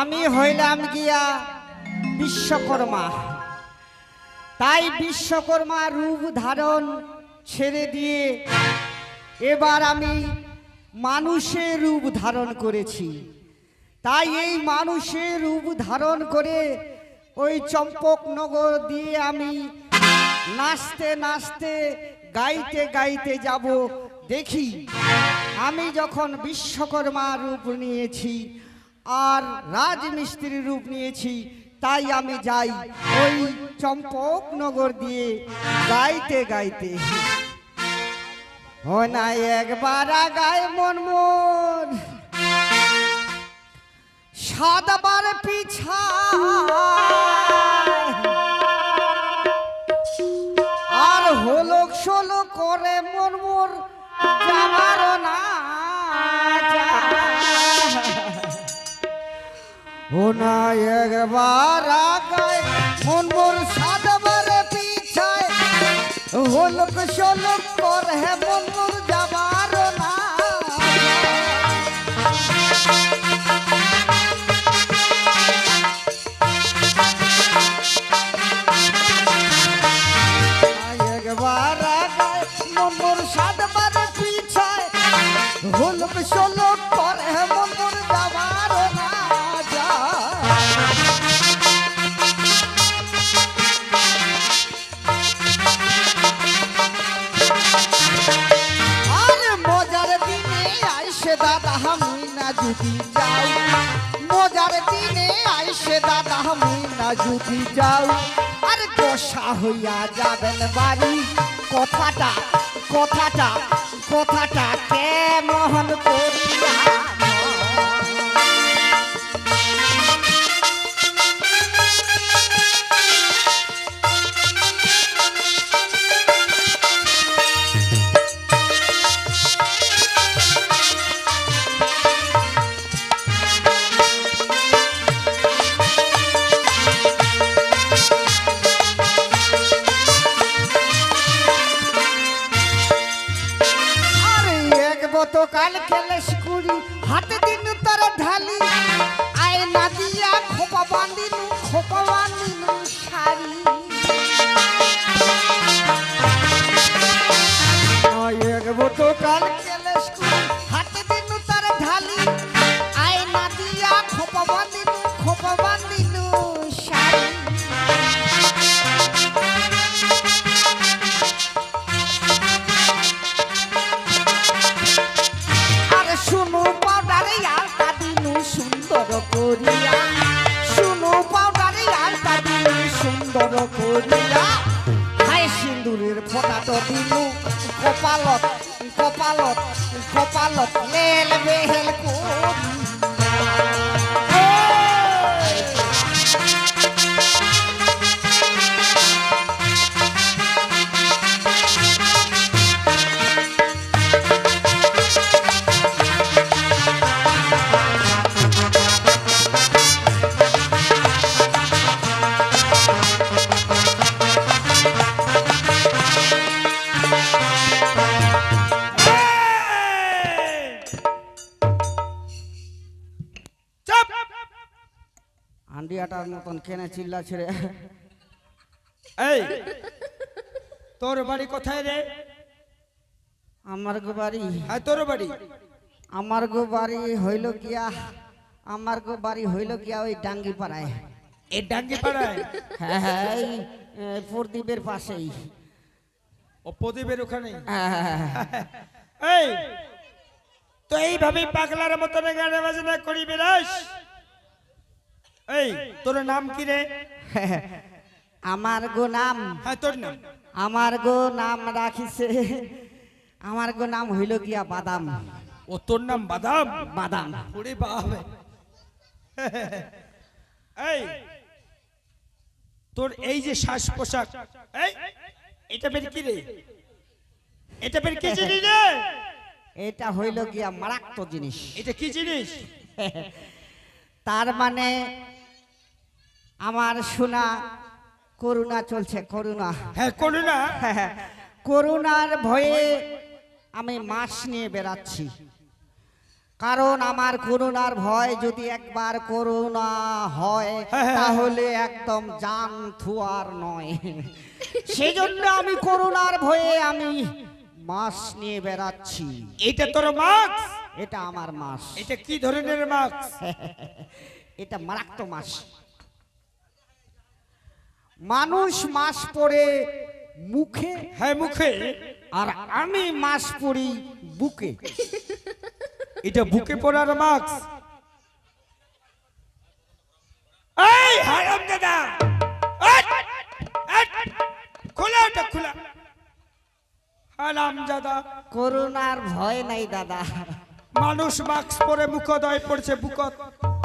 আমি হইলাম গিয়া বিশ্বকর্মা। তাই বিশ্বকর্মা রূপ ধারণ ছেড়ে দিয়ে এবার আমি মানুষের রূপ ধারণ করেছি। তাই এই মানুষের রূপ ধারণ করে ওই চম্পকনগর দিয়ে আমি নাচতে নাচতে গাইতে গাইতে যাব দেখি। আমি যখন বিশ্বকর্মা রূপ নিয়েছি আর রাজমিস্ত্রি রূপ নিয়েছি, তাই আমি যাই ওই চম্পকনগর দিয়ে গাইতে গাইতে। ও না একবার গায় মন মন সাতবার পিছা ও না একবার আগায় মন মোর সাতবার পিছায়। হলক সলো করে মন মোর যাবার না। একবার আগায় নম্বর সাতবার পিছায়। হলক সলক করে আইসে দাদা আমি না যদি যাও, আর কষা হইয়া যাবেন বাড়ি। কথাটা কথাটা কথাটা কেমন করিয়া কাল খেলে স্কুরি হাতে করিয়া হাই সিন্দুরের দিনু কপালত কপালত চিল্লা ছেড়ে। এই তোর বাড়ি কোথায় রে? আমার গো বাড়ি। হ্যাঁ তোর বাড়ি। আমার গো বাড়ি হইল গিয়া আমার গো বাড়ি হইল গিয়া ওই ডাঙ্গি পাড়ায় এই ডাঙ্গি পাড়ায় হ্যাঁ হ্যাঁ এই প্রদীপের পাশেই। ও প্রদীপের ওখানে? হ্যাঁ, এই তো এইভাবে পাগলার মতন গানে বাজনা করি বেরাস এই তোর নাম কি রে? আমার গো নাম। হ্যাঁ তোর নাম। আমার গো নাম রাখিছে। আমার গো নাম হইল গিয়া বাদাম। ও তোর নাম বাদাম? বাদাম। ওরে বাপ এই তোর এই যে শ্বাস পোশাক এই এটা বের কি রে? এটা বের কি জিনিস রে? এটা হইল গিয়া মারাত্মক জিনিস। এটা কি জিনিস? তার মানে আমার শোনা করুণা চলছে করুণা। হ্যাঁ করু না করুণার ভয়ে আমি মাছ নিয়ে বেড়াচ্ছি। কারণ আমার করুণার ভয় যদি একবার করুণা হয় হ্যাঁ, হ্যাঁ। তাহলে একদম জান থুয়ার নয়। সেই জন্য আমি করুণার ভয়ে আমি মাছ নিয়ে বেড়াচ্ছি। এটা তোর মাস্ক এটা আমার মাস এটা কি ধরনের মাস্ক এটা মারাক্ত মাস মানুষ মাস পরে মুখে হ্যাঁ মুখে। আর আমি মাস পরি বুকে। এটা বুকে পড়ার মাস্ক এই হারাম দাদা। খোলা ওটা খোলা। হারাম দাদা। করোনার ভয় নাই দাদা। মানুষ মাস্ক পরে মুখদয় পড়ছে বুকত।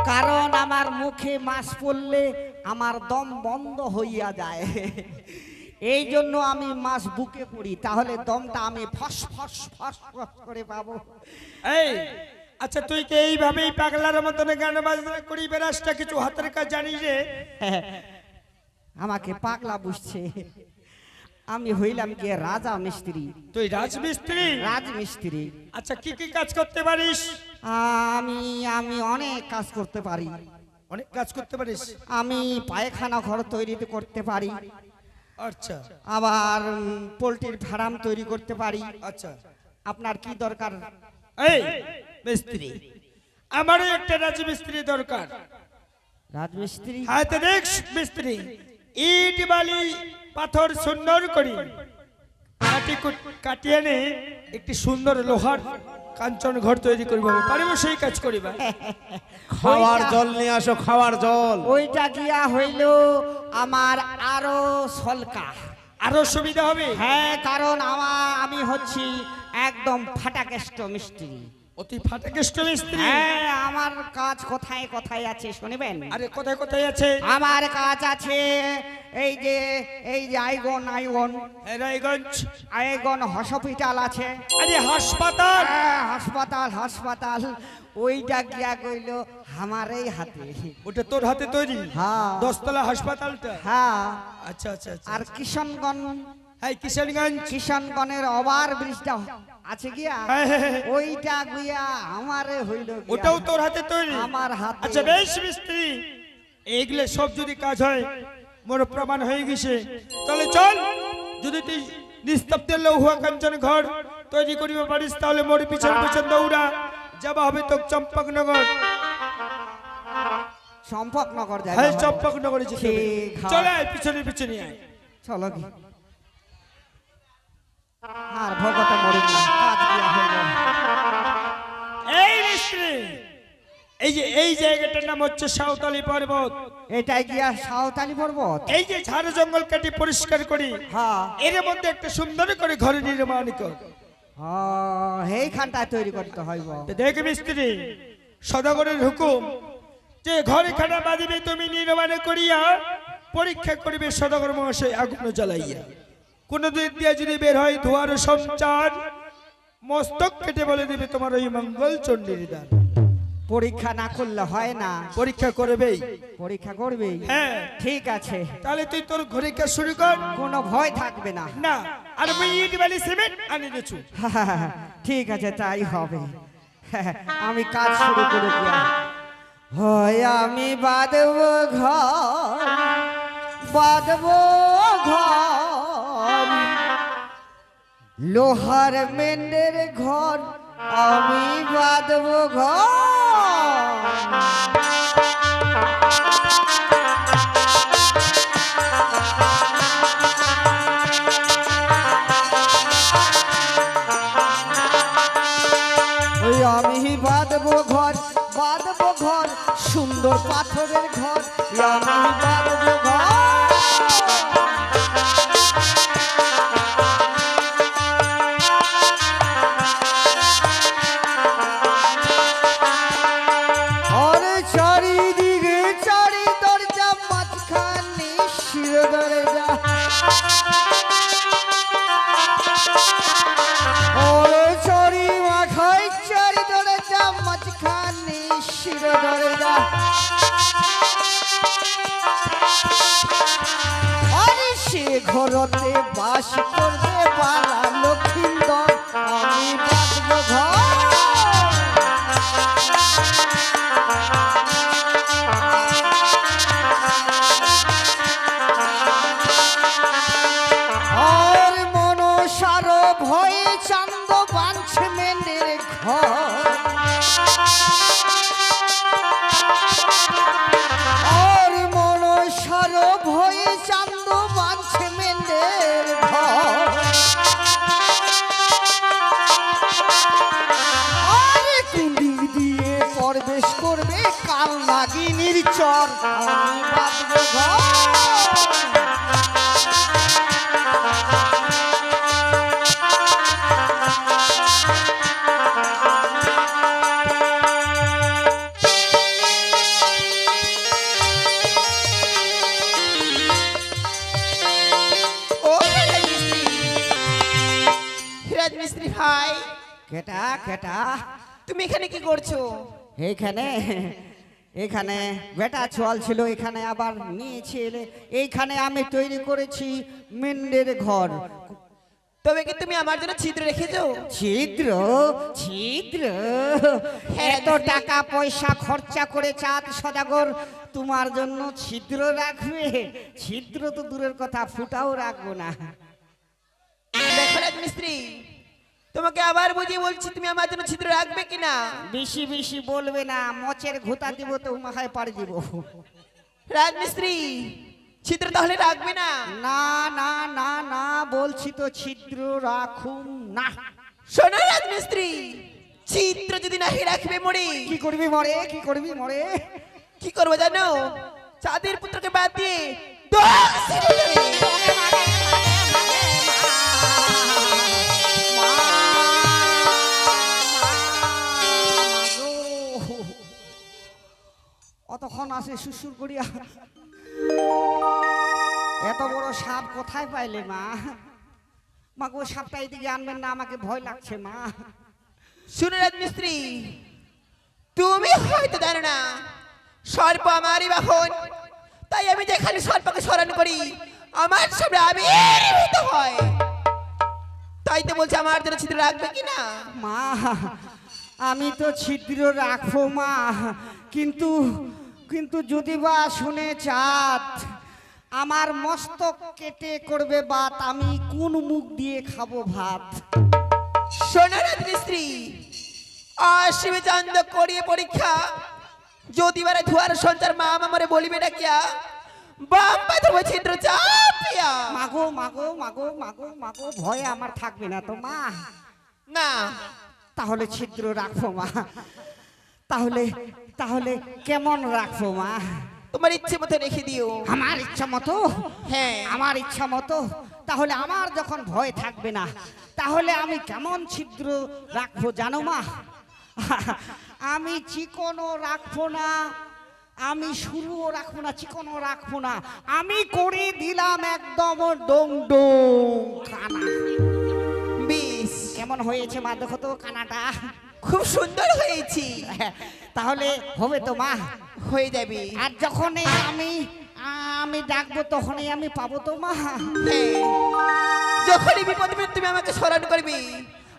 কারণ আমার মুখে মাছ পড়লে আমার দম বন্ধ হইয়া যায়। এই জন্য আমি মাছ বুকে পড়ি তাহলে দমটা আমি ফস ফস ফস ফস করে পাবো। এই আচ্ছা তুই কি এইভাবেই পাগলার মতন গান বাজনা করি বেড়াসটা কিছু হাতের কাজ জানিস রে আমাকে পাগলা বুঝছে। আমি হইলাম কি রাজা মিস্ত্রি। তুই রাজমিস্ত্রি? রাজমিস্ত্রি। আচ্ছা কি কি কাজ করতে পারিস? আমি আমি অনেক কাজ করতে পারি। অনেক কাজ করতে পারিস। আমি পায়খানা ঘর তৈরি করতে পারি। আচ্ছা। আবার পোল্ট্রির ফার্ম তৈরি করতে পারি। আচ্ছা। আপনার কি দরকার? এই মিস্ত্রি। আমারও একটা রাজমিস্ত্রি দরকার। রাজমিস্ত্রি? হাতে দেখ মিস্ত্রি। ইট বালি পাথর সুন্দর করি। কাটি কাটিয়ে নে একটি সুন্দর লোহার কাঞ্চন ঘর তৈরি করিব। পারিব সেই কাজ করিবা খাওয়ার জল নিয়ে আসো খাওয়ার জল। ওইটা গিয়া হইল আমার আরও সলকা। আরও সুবিধা হবে? হ্যাঁ কারণ আমার আমি হচ্ছি একদম ফাটাকেষ্ট মিস্ত্রি। অতি ফাটাকেষ্ট মিস্ত্রি হ্যাঁ আমার কাজ কোথায় কোথায় আছে শুনবেন? আরে কোথায় কোথায় আছে? আমার কাজ আছে এই যে এই যে আইগন আইগন। রায়গঞ্জ। আইগন হসপিটাল আছে। আরে হাসপাতাল? হ্যাঁ, হাসপাতাল হাসপাতাল। ওইটা গিয়া কইল আমার এই হাতে। ওটা তোর হাতে তৈরি? হ্যাঁ। দশতলা হাসপাতালটা? হ্যাঁ। আচ্ছা আচ্ছা আচ্ছা আর কিষণগঞ্জ হ্যাঁ কিশোরগঞ্জ কিষণগণের ওভার ব্রিজটা আছে গিয়া? হ্যাঁ, হ্যাঁ, হ্যাঁ। ওইটা গিয়া আমারে হইল ওটাও তোর হাতে তৈরি? আমার হাতে আচ্ছা বেশ মিস্ত্রি। এইগুলো সব যদি কাজ হয় মোর প্রমাণ হয়ে গেছে। তাহলে চল যদি তুই নিস্তব্ধের লৌহ কাঞ্চন ঘর তৈরি করিবে পারিস তাহলে মোর পিছন পিছন দৌড়া। যাবা হবে তো চম্পকনগর। সম্পকনগর যাই হ্যাঁ চম্পকনগরে। ঠিক আছে। চলে পিছনে পিছনে আয়। চলো কি আর ভগত মরিন না কাজ গিয়া হইল। এই মিস্ত্রি এই যে এই জায়গাটার নাম হচ্ছে সাঁওতালি পর্বত। এটাই গিয়া সাঁওতালি পর্বত। এই যে ঝাড় জঙ্গল কাটি পরিষ্কার করি হ্যাঁ। এর মধ্যে একটা সুন্দর করে ঘর নির্মাণ কর। হ্যাঁ, এইখানটায় তৈরি করতে হইব। দেখ মিস্ত্রি সদাগরের হুকুম যে ঘরে খানা বাঁধিবে তুমি নির্মাণ করিয়া পরীক্ষা করিবে সদাগর মহাশয় আগুন জ্বালাইয়া। কোন দিক দিয়ে যদি বের হয় ধোয়ার সঞ্চার মস্তক কেটে বলে দেবে তোমার ওই মঙ্গল চণ্ডীর দান পরীক্ষা না করলে হয় না। পরীক্ষা করবেই। পরীক্ষা করবে হ্যাঁ। ঠিক আছে। তাহলে তুই তোর ঘরে কাজ শুরু কর। কোনো ভয় থাকবে না। না আর মুই ইট বালি সিমেন্ট আনি দিছু ঠিক আছে তাই হবে। আমি কাজ শুরু করে দিয়া হয় আমি বাঁধব ঘর বাঁধব ঘর। লোহার মেন্ডের ঘর, আমি বাঁধব ঘর। বাঁধবো ঘর বাঁধবো ঘর, সুন্দর পাথরের ঘর, আমি বাঁধবো রাজমিস্ত্রি ভাই। কেটা কেটা। তুমি এখানে কি করছ? এইখানে এখানে বেটা চল ছিল এখানে আবার নিয়েছে এইখানে আমি তৈরি করেছি মেন্ডের ঘর। তবে কি তুমি আমার জন্য ছিদ্র রেখেছো? ছিদ্র? ছিদ্র? হ্যাঁ, এত টাকা পয়সা খরচা করে চাঁদ সদাগর তোমার জন্য ছিদ্র রাখবে? ছিদ্র তো দূরের কথা ফুটাও রাখব না। দেখো রাজমিস্ত্রি তোমাকে আবার বুঝিয়ে বলছি তুমি আমার জন্য ছিদ্র রাখবে কিনা? বেশি বেশি বলবে না মচের ঘুতা দিব তো মাথায় পাড়ি দিব। রাজমিস্ত্রি ছিদ্র তাহলে রাখবে না? না না না না বলছি তো ছিদ্র রাখুন না। শোনো রাজমিস্ত্রি ছিদ্র যদি নাহি রাখবে মরে। কি করবি মরে কি করবি মরে? কি করব জানো? চাঁদের পুত্রকে বাদ দিয়ে অতক্ষণ আসে শ্বশুর করিয়া? এত বড় সাপ কোথায় পাইলে মা? মা গো সাপটা এদিকে আনবেন না আমাকে ভয় লাগছে মা। শুনো রাজমিস্ত্রি তুমি হয়তো জানো না সর্প আমারই বাহন। তাই আমি যেখানে সর্পকে স্মরণ করি আমার সামনে আবির্ভূত হয়। তাই তো বলছি আমার জন্য ছিদ্র রাখবে কি না? মা আমি তো ছিদ্র রাখব মা কিন্তু কিন্তু যদি বা শুনে চাঁদ আমার মস্তক কেটে করবে বাত আমি কোন মুখ দিয়ে খাব ভাত? শোনো রাজমিস্ত্রি আসবে চান্দ করিয়ে পরীক্ষা। ধুয়ার সঞ্চার মা আমারে বলিবে বাম দেবো ছিদ্র চাপিয়া মাগো মাগো মাগো মাগো মাগো ভয়ে আমার থাকবে না তো মা। না। তাহলে ছিদ্র রাখো মা। তাহলে তাহলে কেমন রাখব মা? তোমার ইচ্ছে মতো রেখে দিও। আমার ইচ্ছা মতো? হ্যাঁ। আমার ইচ্ছা মতো? তাহলে আমার যখন ভয় থাকবে না তাহলে আমি কেমন ছিদ্র রাখব জানো মা? আমি চিকনও রাখব না আমি শুরুও রাখব না চিকনও রাখব না। আমি করে দিলাম একদম ডং ডং কানা। বেশ। কেমন হয়েছে মা? দেখো তো কানাটা। খুব সুন্দর হয়েছি। তাহলে হবে তো মা। হয়ে যাবে। আর যখনই আমি আমি ডাকবো তখনই আমি পাবো তো মা। হ্যাঁ। যখনই বিপদ তুমি আমাকে স্মরণ করবি।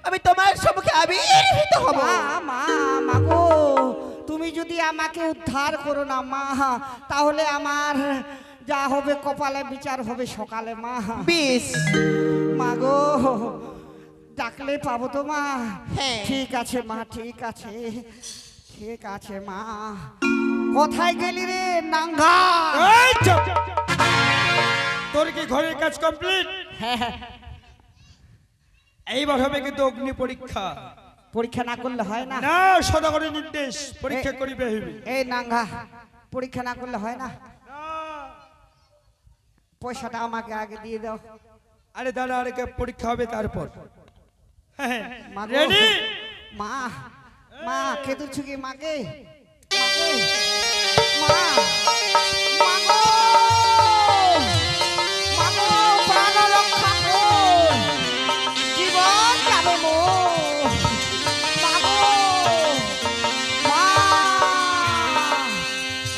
আমি তোমার সম্মুখে আবির্ভূত হব। মা মা মাগো তুমি যদি আমাকে উদ্ধার করো না মা তাহলে আমার যা হবে কপালে বিচার হবে সকালে মা। বেশ। মাগো ডাকলে পাবো তো মা। হ্যাঁ। ঠিক আছে মা ঠিক আছে। ঠিক আছে মা। কোথায় গেলি রে নাঙ্গা? তোর কি ঘরের কাজ কমপ্লিট? হ্যাঁ, এইবার হবে কিন্তু অগ্নি পরীক্ষা। পরীক্ষা না করলে হয় না? না সদাগরের নির্দেশ। পরীক্ষা করিবে হইবে। এই নাঙ্গা পরীক্ষা না করলে হয় না। পয়সাটা আমাকে আগে দিয়ে দাও। আরে দাদা আরে কে পরীক্ষা হবে তারপর। হ্যাঁ রেডি মা মা কে তুলছু কি মাকে। মা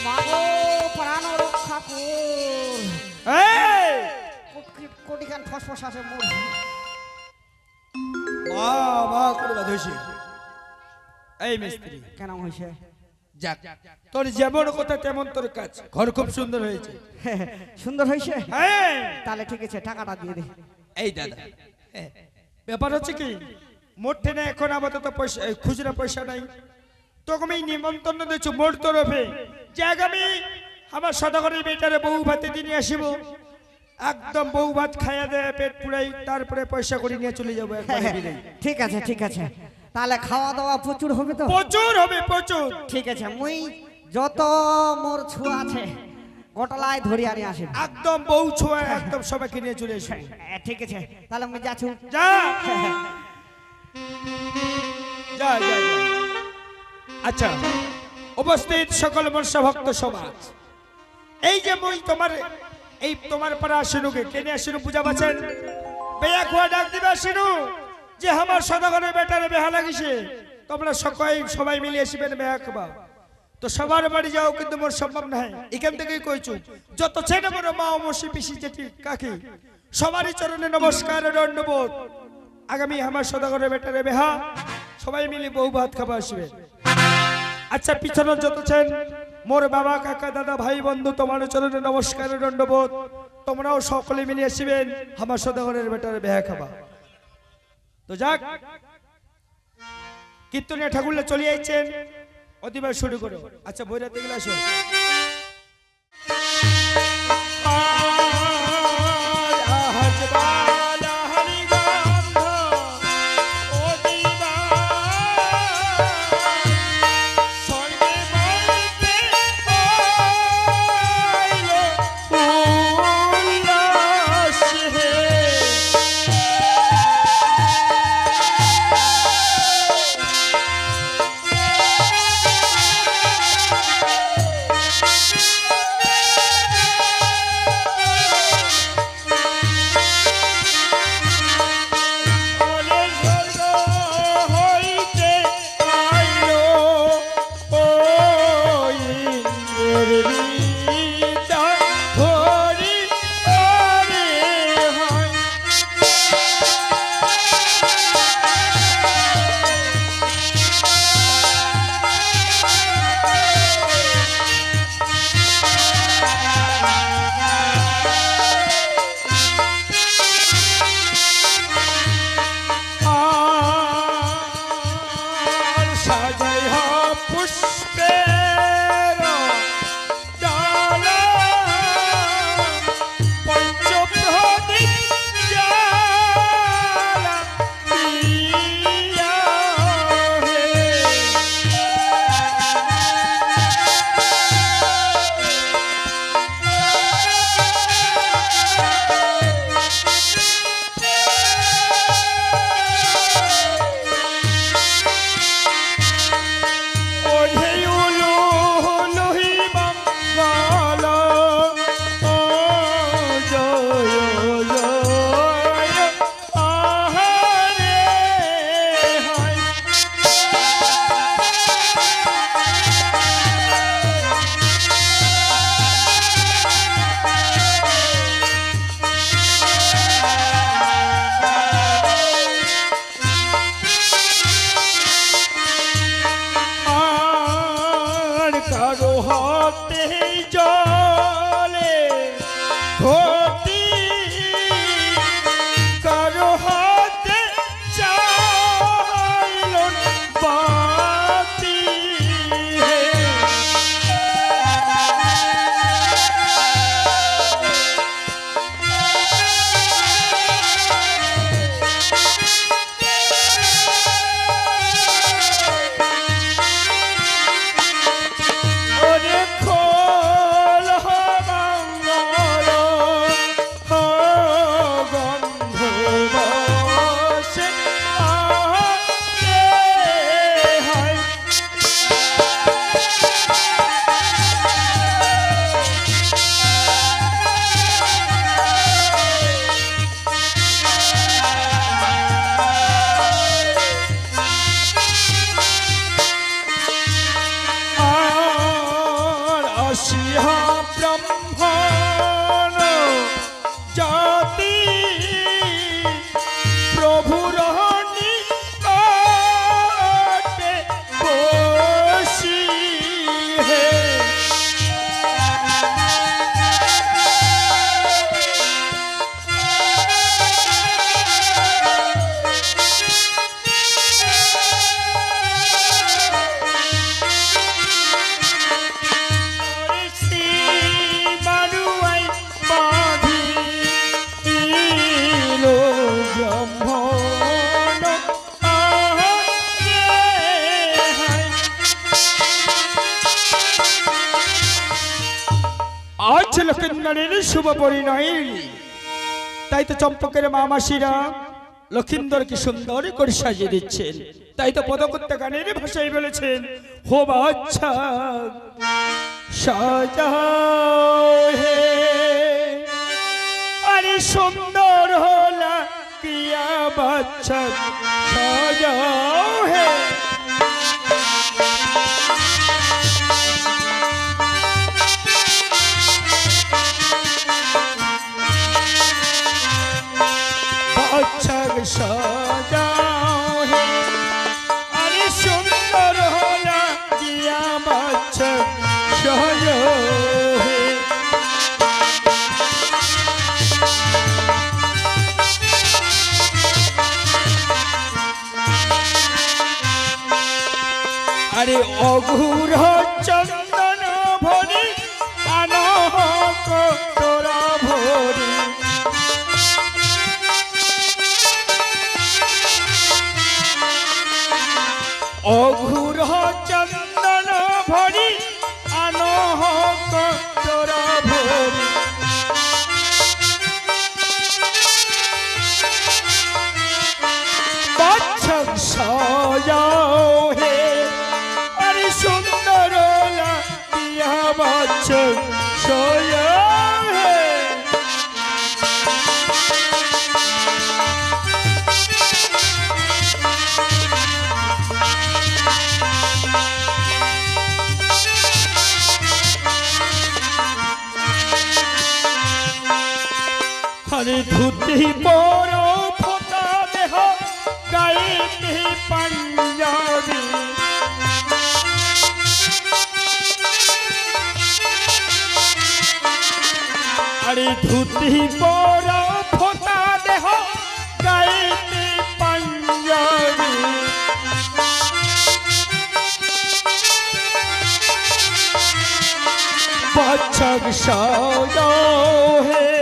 মা কোটিখান ফসফস আছে মোর মা মা করে বাধইছে এই মিস্ত্রি কেন হয়েছে? যাক তোর যেমন কথা তেমন তোর কাজ। ঘর খুব সুন্দর হয়েছে। সুন্দর হয়েছে? হ্যাঁ। তাহলে ঠিক আছে টাকাটা দিয়ে দে। এই দাদা হ্যাঁ, ব্যাপার হচ্ছে কি মোটে না এখন আপাতত পয়সা খুচরা পয়সা নাই। তোকে আমি নিমন্ত্রণ দিচ্ছি মোট তরফে। যে আগামী আমার সদাগরের বেটারে বউ ভাতে দিয়ে আসিব। একদম বউ ভাত খাইয়া দেয় পেট পুরাই তারপরে পয়সা করে নিয়ে চলে যাব ঠিক আছে ঠিক আছে। তাহলে খাওয়া দাওয়া প্রচুর হবে তো? প্রচুর হবে প্রচুর। ঠিক আছে মুই যত মোর ছুয়া আছে গোটালায় ধরি আনি আসেন। একদম বউ ছোঁয়া একদম সবাইকে নিয়ে চলে এসো এ, ঠিক আছে তাহলে আমি যাচ্ছি। যা যা। আচ্ছা উপস্থিত সকল মনসা ভক্ত সমাজ। এই যে মই তোমার এই তোমার পাড়া আসিনুকে কেনে আসিনু পূজা বাঁচেন বেয়া খোয়া ডাক দিবে আসিনু যে আমার সদাগরের বেটারে বেহা লাগিছে। তোমরা সবাই সবাই মিলে আসিবেন বেহা খাবা তো সবার বাড়ি যাও, কিন্তু মোর সম্ভব নাই। এখান থেকেই কইছু যত ছেলে বড় মা অমসি পিসি জেঠি কাকি, সবারই চরণে নমস্কার ও দণ্ডবোধ। আগামী আমার সদাগরের বেটারে বেহা, সবাই মিলে বউ ভাত খাবা আসবে। আচ্ছা পিছনে যতছেন মোর বাবা, কাকা, দাদা, ভাই, বন্ধু, তোমার চরণে নমস্কারের দণ্ডবোধ। তোমরাও সকলে মিলে আসিবেন, আমার সদাগরের বেটার বেহা খাবা। তো যাক, কীর্তনে ঠাকুরলে চলে যাচ্ছেন অতিবার শুরু করো। আচ্ছা বইরাতে গেলে আসো। হাতে জলে সিংহানের শুভ পরিণয়। তাই তো চম্পকের মা মাসিরা লক্ষিন্দরকে সুন্দর করে সাজিয়ে দিচ্ছেন। তাই তো পদকর্তা গানের ভাষায় বলেছেন, হো বাচ্চা সাজাও হে। আরে সুন্দর হলা বাচ্চা, সাজাও। আরে ধুতি বড় ফোটা দেহ গাইতে পাঞ্জাবি। আরে ধুতি বড় ফোটা দেহ গাইতে পাঞ্জাবি। বাচ্চাক সাজাও হে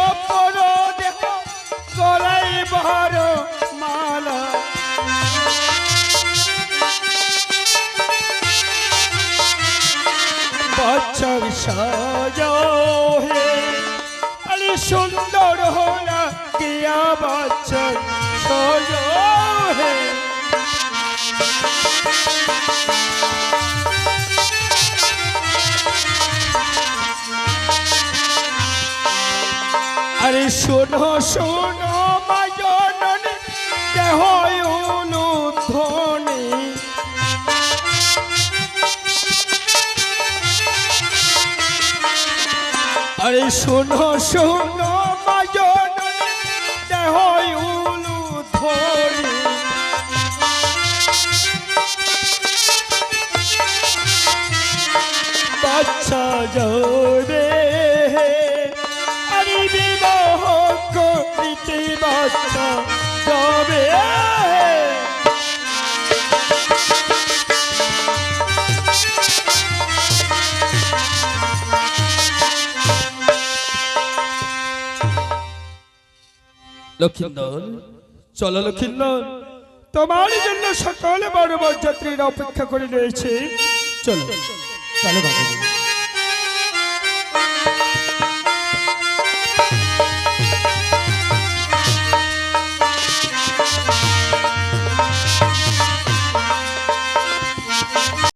বাচ্চার হে আরে সুন্দর হোলা কিয়া আরে শোনো শোনো দেহ অনুধ্বনি। আরে শোনো শোনো মাজন দেহ অনুধ্বনি। বাচ্চা যাবে আরে বিবাহ করিতে বাচ্চা লক্ষিন্দর। চলো লক্ষিন্দর। তোমার জন্য সকলে বড় বরযাত্রীরা অপেক্ষা করে রয়েছে। চলো চলো বাবু।